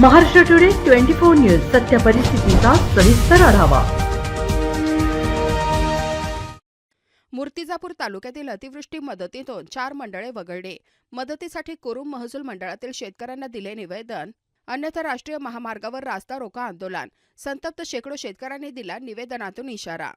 Maharashtra today twenty four news सत्य परिस्थितीचा सविस्तर आढावा. मूर्तिजापूर तालुक्यातील अतिवृष्टी मदतीतून चार मंडळे वगळली. मदतीसाठी कुरुम महसूल मंडळातील शेतकऱ्यांना दिले निवेदन. अन्यथा राष्ट्रीय महामार्गावर रास्ता रोका आंदोलन. संतप्त शेकडो शेतकऱ्यांनी दिला निवेदनातून इशारा.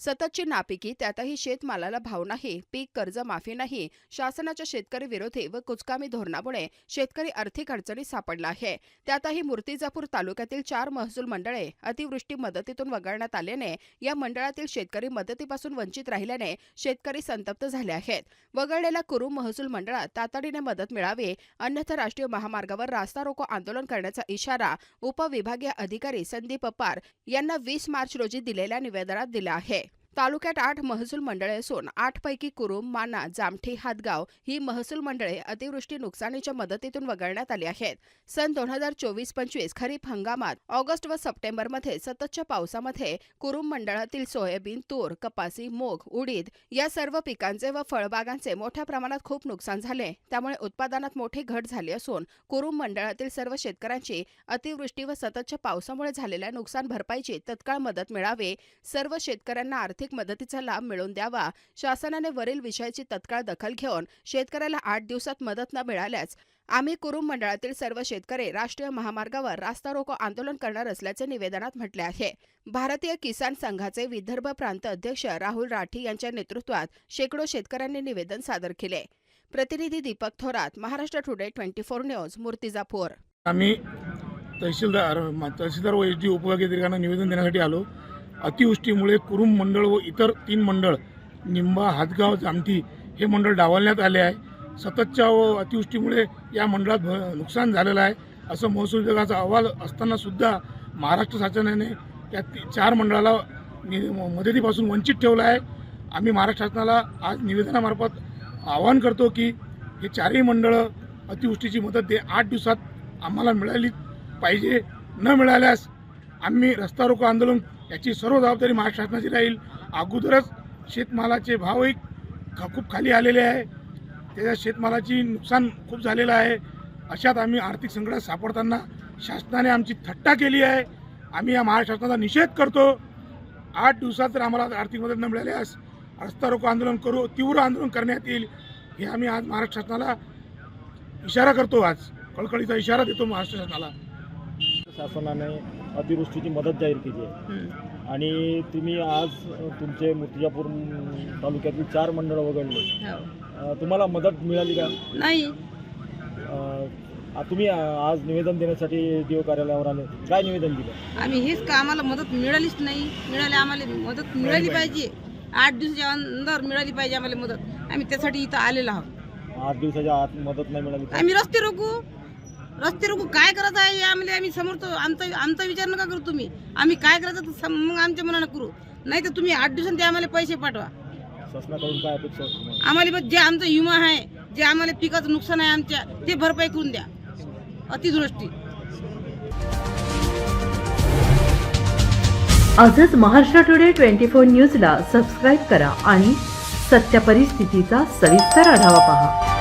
सततची नापिकी त्यातही शेतमालाला भाव नाही पीक कर्ज माफी नाही शासनाच्या शेतकरी विरोधी व कुचकामी धोरणामुळे शेतकरी आर्थिक अडचणीत सापडला आहे. त्यातही मूर्तिजापूर तालुक्यातील चार महसूल मंडळे अतिवृष्टी मदतीतून वगळण्यात आल्याने या मंडळातील शेतकरी मदतीपासून वंचित राहिल्याने शेतकरी संतप्त झाले आहेत. वगळलेल्या कुरुम महसूल मंडळात तातडीने मदत मिळावी अन्यथा राष्ट्रीय महामार्गावर रास्ता रोको आंदोलन करण्याचा इशारा उपविभागीय अधिकारी संदीप पवार यांना वीस मार्च रोजी दिलेल्या निवेदनात दिला आहे. तालुक्यात आठ महसूल मंडळे असून आठपैकी कुरुम माना जामठी हातगाव ही महसूल मंडळे अतिवृष्टी नुकसानीच्या मदतीतून वगळण्यात आली आहेत. सन दोन हजार चोवीस पंचवीस खरीप हंगामात ऑगस्ट व सप्टेंबरमध्ये सततच्या पावसामध्ये कुरुम मंडळातील सोयाबीन तूर कपासी मूग उडीद या सर्व पिकांचे व फळबागांचे मोठ्या प्रमाणात खूप नुकसान झाले. त्यामुळे उत्पादनात मोठी घट झाली असून कुरुम मंडळातील सर्व शेतकऱ्यांची अतिवृष्टी व सततच्या पावसामुळे झालेल्या नुकसान भरपाईची तत्काळ मदत मिळावी. सर्व शेतकऱ्यांना आर्थिक मदतीचा लाभ मिळवून द्यावा. शासनाने वरील विषयाची तत्काळ दखल घेऊन शेतकऱ्याला आठ दिवसात मदत न मिळाल्यास आम्ही कुरुम मंडळातील सर्व शेतकरी राष्ट्रीय महामार्गावर रास्ता रोको आंदोलन करणार असल्याचे निवेदनात म्हटले आहे. भारतीय किसान संघाचे विदर्भ प्रांत अध्यक्ष राहुल राठी यांच्या नेतृत्वात शेकडो शेतकऱ्यांनी निवेदन सादर केले. प्रतिनिधी Deepak Thorat Maharashtra today twenty four news Murtizapur. आम्ही तहसीलदार तहसीलदार व एस डी उपविभागीयांना निवेदन देण्यासाठी आलो. अतिवृष्टीमुळे कुरुम मंडळ व इतर तीन मंडळ निंबा हातगाव जामठी हे मंडळ डावलण्यात आले आहे. सततच्या व अतिवृष्टीमुळे या मंडळात भ- नुकसान झालेलं आहे असं महसूल विभागाचा अहवाल असतानासुद्धा महाराष्ट्र शासनाने या चार मंडळाला मदतीपासून वंचित ठेवलं आहे. आम्ही महाराष्ट्र शासनाला आज निवेदनामार्फत आवाहन करतो की हे चारही मंडळं अतिवृष्टीची मदत दे आठ दिवसात आम्हाला मिळाली पाहिजे न मिळाल्यास आम्ही रस्ता रोको आंदोलन याची सर्व जबाबदारी महाराष्ट्र शासनाची राहील. अगोदरच शेतमालाचे भावही खूप खाली आलेले आहे. त्याच्या शेतमालाची नुकसान खूप झालेलं आहे. अशात आम्ही आर्थिक संकटात सापडताना शासनाने आमची थट्टा केली आहे. आम्ही या महाराष्ट्र शासनाचा निषेध करतो. आठ दिवसात जर आम्हाला आर्थिक मदत न मिळाल्यास रस्ता रोको आंदोलन करू तीव्र आंदोलन करण्यात येईल. हे आम्ही आज महाराष्ट्र शासनाला इशारा करतो आज. कळकळीचा इशारा देतो महाराष्ट्र शासनाला. शासनाने अतिवृष्टीची मदत जाहीर केली आहे. आणि तुम्ही आज तुमचे मूर्तिजापूर तालुक्यातील चार मंडळ वगळले. अ, तुम्हाला मदत मिळाली का? नाही. तुम्ही आज निवेदन देण्यासाठी डीओ कार्यालयावर आले. काय निवेदन दिलं? आम्ही हेच का आम्हाला मदत मिळालीच नाही. मिळाली आम्हाला मदत मिळाली पाहिजे. आठ दिवसाच्या अंदर मिळाली पाहिजे आम्हाला मदत. आम्ही त्यासाठी इथं आलेलो आहोत. आठ दिवसाच्या आत मदत नाही मिळाली? आम्ही रस्ते रोखू रस्ते रोखू काय करायचं आहे? हे आम्हाला आम्ही समोर तो आमचा आमचा विचार नका करू तुम्ही. आम्ही काय करायचं ते सम- मग आमच्या मनानं करू. नाही तर तुम्ही आठ दिवसांनी आम्हाला पैसे पाठवा? आम्हाला बस जे आमचा विमा आहे जे आम्हाला पिकाचं नुकसान आहे आमच्या ते भरपाई करून द्या. अतिदृष्टी आजच महाराष्ट्र टुडे ट्वेंटी फोर न्यूजला सबस्क्राईब करा आणि सत्य परिस्थितीचा सविस्तर आढावा पहा.